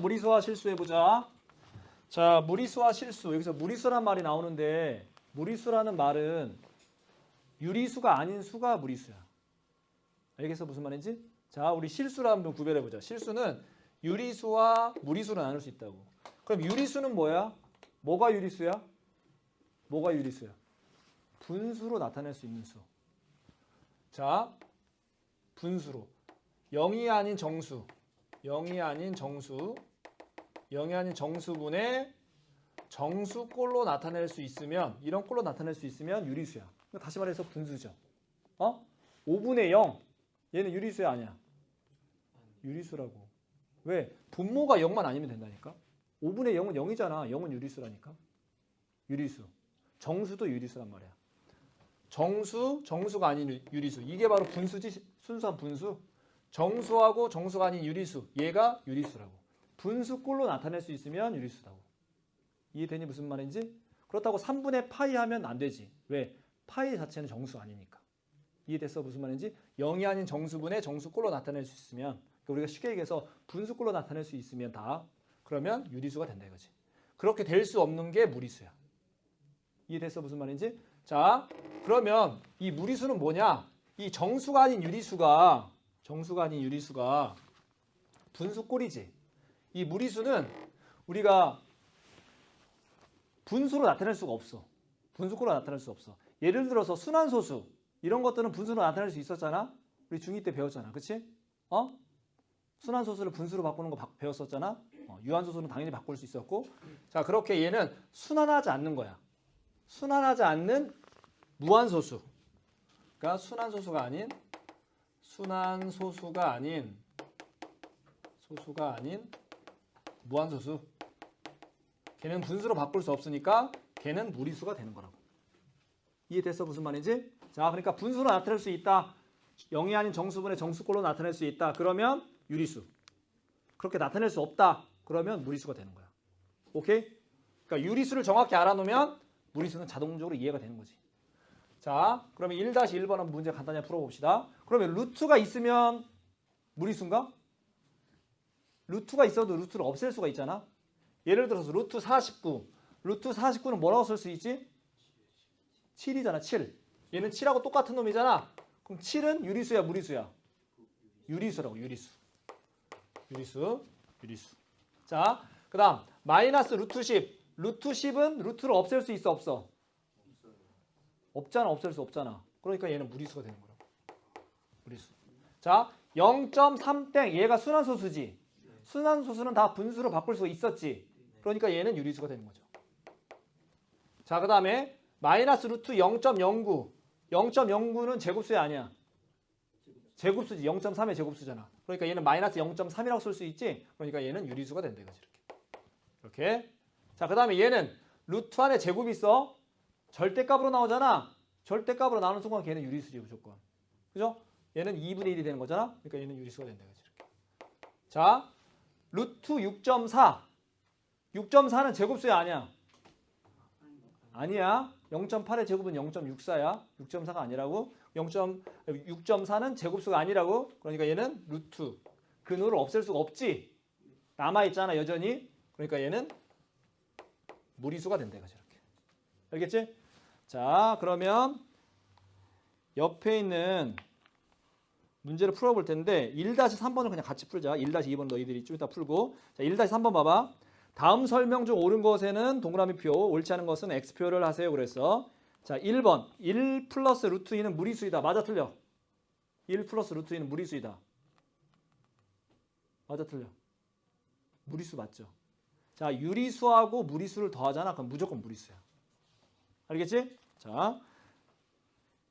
무리수와 실수 해보자. 자, 무리수와 실수. 여기서 무리수란 말이 나오는데 무리수라는 말은 유리수가 아닌 수가 무리수야. 알겠어 무슨 말인지? 자, 우리 실수를 한번 구별해 보자. 실수는 유리수와 무리수로 나눌 수 있다고. 그럼 유리수는 뭐야? 뭐가 유리수야? 뭐가 유리수야? 분수로 나타낼 수 있는 수. 자, 분수로. 0이 아닌 정수. 0이 아닌 정수. 0이 아닌 정수분의 정수꼴로 나타낼 수 있으면 이런 꼴로 나타낼 수 있으면 유리수야. 다시 말해서 분수죠. 어? 5분의 0. 얘는 유리수야 아니야? 유리수라고. 왜? 분모가 0만 아니면 된다니까. 5분의 0은 0이잖아. 0은 유리수라니까. 유리수. 정수도 유리수란 말이야. 정수, 정수가 아닌 유- 유리수. 이게 바로 분수지. 순수한 분수. 정수하고 정수가 아닌 유리수. 얘가 유리수라고. 분수꼴로 나타낼 수 있으면 유리수다고. 이해되니 무슨 말인지? 그렇다고 3분의 파이 하면 안 되지. 왜? 파이 자체는 정수 아니니까. 이해됐어? 무슨 말인지? 0이 아닌 정수분의 정수꼴로 나타낼 수 있으면 그러니까 우리가 쉽게 얘기해서 분수꼴로 나타낼 수 있으면 다 그러면 유리수가 된다 이거지. 그렇게 될 수 없는 게 무리수야. 이해됐어? 무슨 말인지? 자, 그러면 이 무리수는 뭐냐? 이 정수가 아닌 유리수가 정수가 아닌 유리수가 분수꼴이지. 이 무리수는 우리가 분수로 나타낼 수가 없어. 분수꼴로 나타낼 수 없어. 예를 들어서 순환소수 이런 것들은 분수로 나타낼 수 있었잖아. 우리 중2 때 배웠잖아. 그치? 어? 순환소수를 분수로 바꾸는 거 바- 배웠었잖아. 어, 유한소수는 당연히 바꿀 수 있었고. 자, 그렇게 얘는 순환하지 않는 거야. 순환하지 않는 무한소수. 그러니까 순환소수가 아닌 순환소수가 아닌 소수가 아닌 무한소수. 걔는 분수로 바꿀 수 없으니까 걔는 무리수가 되는 거라고. 이해됐어 무슨 말인지? 자, 그러니까 분수로 나타낼 수 있다. 0이 아닌 정수분의 정수꼴로 나타낼 수 있다. 그러면 유리수. 그렇게 나타낼 수 없다. 그러면 무리수가 되는 거야. 오케이? 그러니까 유리수를 정확히 알아놓으면 무리수는 자동적으로 이해가 되는 거지. 자, 그러면 1-1번 한번 문제 간단히 풀어봅시다. 그러면 루트가 있으면 무리수인가? 루트가 있어도 루트를 없앨 수가 있잖아. 예를 들어서 루트 49. 루트 49는 뭐라고 쓸 수 있지? 7이잖아, 7. 얘는 7하고 똑같은 놈이잖아. 그럼 7은 유리수야, 무리수야? 유리수라고, 유리수. 유리수, 유리수. 자, 그 다음, 마이너스 루트 10. 루트 10은 루트를 없앨 수 있어, 없어? 없잖아, 없앨 수 없잖아. 그러니까 얘는 무리수가 되는 거라고. 무리수. 자, 0.3땡. 얘가 순환소수지. 순환소수는 다 분수로 바꿀 수 있었지. 그러니까 얘는 유리수가 되는 거죠. 자, 그 다음에 마이너스 루트 0.09. 0.09는 제곱수야 아니야? 제곱수지. 0.3의 제곱수잖아. 그러니까 얘는 마이너스 0.3이라고 쓸 수 있지. 그러니까 얘는 유리수가 된다 이거지. 이렇게. 이렇게. 자, 그 다음에 얘는 루트 안에 제곱이 있어. 절대값으로 나오잖아. 절대값으로 나오는 순간 걔는 유리수지 무조건. 그죠? 얘는 2분의 1이 되는 거잖아. 그러니까 얘는 유리수가 된다 이거지. 이렇게. 자, 루트 6.4. 6.4는 제곱수야 아니야? 아니야. 0.8의 제곱은 0.64야. 6.4가 아니라고. 0.6.4는 제곱수가 아니라고. 그러니까 얘는 루트. 근호를 없앨 수가 없지. 남아 있잖아 여전히. 그러니까 얘는 무리수가 된다 이렇게. 알겠지? 자, 그러면 옆에 있는 문제를 풀어볼 텐데 1-3번을 그냥 같이 풀자. 1-2번 너희들이 좀 이따 풀고 자 1-3번 봐봐. 다음 설명 중 옳은 것에는 동그라미 표, 옳지 않은 것은 X표를 하세요. 그래서 자 1번 1 플러스 루트 2는 무리수이다. 맞아 틀려? 1 플러스 루트 2는 무리수이다. 맞아 틀려? 무리수 맞죠? 자 유리수하고 무리수를 더하잖아. 그럼 무조건 무리수야. 알겠지? 자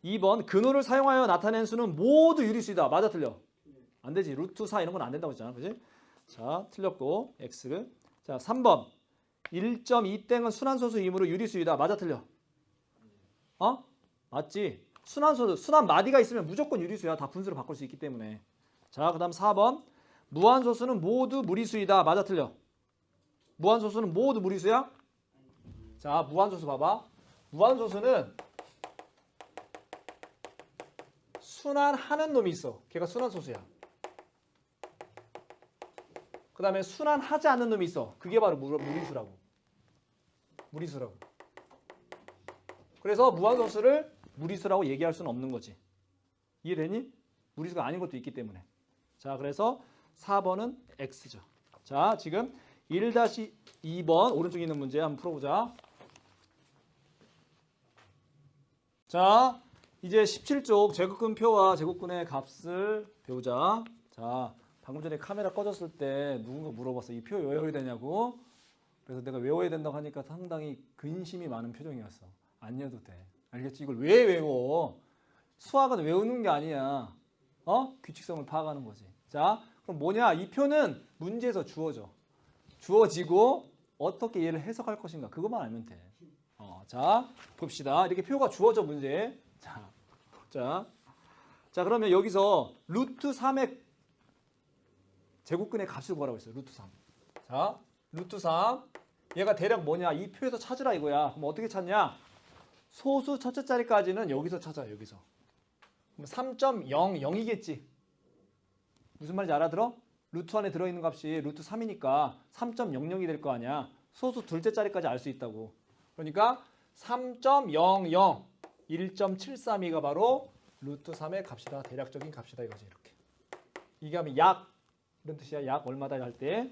2번 근호를 사용하여 나타낸 수는 모두 유리수이다. 맞아 틀려? 안 되지. 루트 4 이런 건 안 된다고 했잖아. 그지? 자, 틀렸고 X. 자, 3번. 1.2땡은 순환소수 이므로 유리수이다. 맞아 틀려? 어? 맞지. 순환소수. 순환 마디가 있으면 무조건 유리수야. 다 분수로 바꿀 수 있기 때문에. 자, 그다음 4번. 무한소수는 모두 무리수이다. 맞아 틀려? 무한소수는 모두 무리수야? 자, 무한소수 봐봐. 무한소수는 순환하는 놈이 있어. 걔가 순환소수야. 그 다음에 순환하지 않는 놈이 있어. 그게 바로 무, 무리수라고. 무리수라고. 그래서 무한소수를 무리수라고 얘기할 수는 없는 거지. 이해되니? 무리수가 아닌 것도 있기 때문에. 자, 그래서 4번은 X죠. 자, 지금 1-2번 오른쪽에 있는 문제 한번 풀어보자. 자, 이제 17쪽 제곱근표와 제곱근의 값을 배우자. 자, 방금 전에 카메라 꺼졌을 때 누군가 물어봤어. 이표 외워야 되냐고. 그래서 내가 외워야 된다고 하니까 상당히 근심이 많은 표정이었어. 안 외워도 돼. 알겠지? 이걸 왜 외워? 수학은 외우는 게 아니야. 어? 규칙성을 파악하는 거지. 자, 그럼 뭐냐? 이 표는 문제에서 주어져. 주어지고 어떻게 얘를 해석할 것인가 그것만 알면 돼. 어, 자, 봅시다. 이렇게 표가 주어져 문제. 자, 자, 자 그러면 여기서 루트 3의 제곱근의 값을 구하라고 했어요. 루트 3. 자, 루트 3. 얘가 대략 뭐냐? 이 표에서 찾으라 이거야. 그럼 어떻게 찾냐? 소수 첫째 자리까지는 여기서 찾아. 여기서. 그럼 3.00이겠지. 무슨 말인지 알아들어? 루트 안에 들어있는 값이 루트 3이니까 3.00이 될 거 아니야. 소수 둘째 자리까지 알 수 있다고. 그러니까 3.00, 1.732가 바로 루트 3의 값이다. 대략적인 값이다 이거지 이렇게. 이게 하면 약 이런 뜻이야. 약 얼마다 할 때.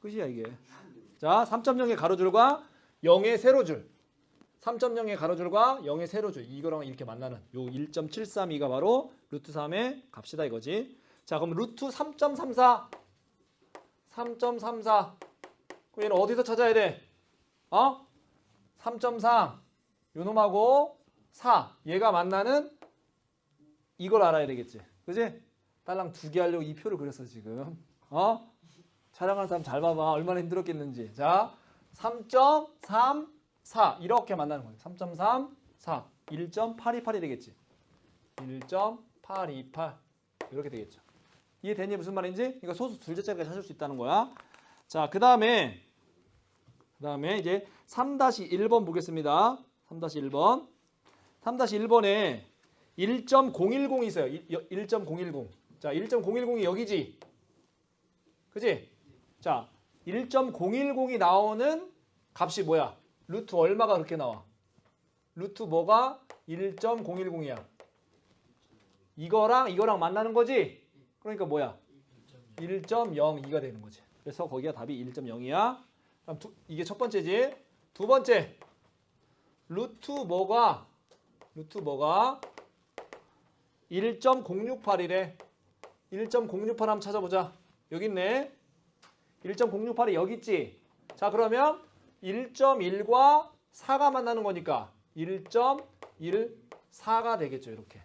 끝이야 이게. 자, 3.0의 가로줄과 0의 세로줄. 3.0의 가로줄과 0의 세로줄 이거랑 이렇게 만나는 요 1.732가 바로 루트 3의 값이다 이거지. 자, 그럼 루트 3.34 3.34 그럼 얘는 어디서 찾아야 돼? 어? 3.3 요놈하고 4 얘가 만나는 이걸 알아야 되겠지. 그지? 딸랑 두 개 하려고 이 표를 그렸어 지금. 어? 촬영하는 사람 잘 봐봐. 얼마나 힘들었겠는지. 자, 3.34 이렇게 만나는 거예요. 3.3 4 1.828이 되겠지. 1.828 이렇게 되겠죠. 이해되니 무슨 말인지? 그러니까 소수 둘째 자리까지 찾을 수 있다는 거야. 자, 그 다음에 그 다음에 이제 3-1번 보겠습니다. 3-1번 3-1번에 1.010이 있어요. 1.010. 자, 1.010이 여기지. 그지? 자, 1.010이 나오는 값이 뭐야? 루트 얼마가 그렇게 나와? 루트 뭐가 1.010이야? 이거랑 이거랑 만나는 거지? 그러니까 뭐야? 1.02가 되는 거지. 그래서 거기가 답이 1.0이야. 그럼 두, 이게 첫 번째지. 두 번째. 루트 뭐가 루트 뭐가 1.068이래. 1.068 한번 찾아보자. 여기 있네. 1.068이 여기 있지. 자, 그러면 1.1과 4가 만나는 거니까 1.14가 되겠죠. 이렇게.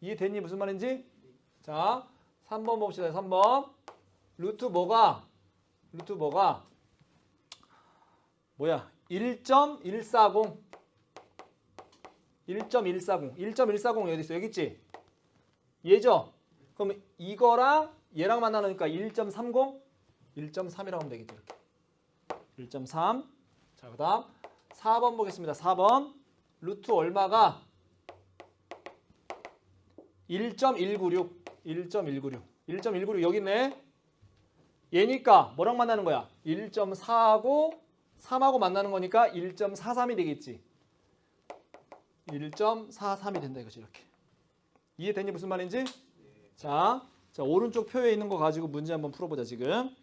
이해됐니? 무슨 말인지? 자, 3번 봅시다. 3번. 루트 뭐가? 루트 뭐가? 뭐야? 1.140. 1.140. 1.140 어디 있어? 여기 있지? 얘죠? 그럼 이거랑 얘랑 만나니까 1.30? 1.3이라고 하면 되겠죠. 이렇게. 1.3. 자, 그 다음 4번 보겠습니다. 4번. 루트 얼마가 1.196. 1.196. 1.196 여기 있네. 얘니까 뭐랑 만나는 거야? 1.4하고 3하고 만나는 거니까 1.43이 되겠지. 1.43이 된다 이거지 이렇게. 이해되니 무슨 말인지? 자, 자 오른쪽 표에 있는 거 가지고 문제 한번 풀어보자 지금.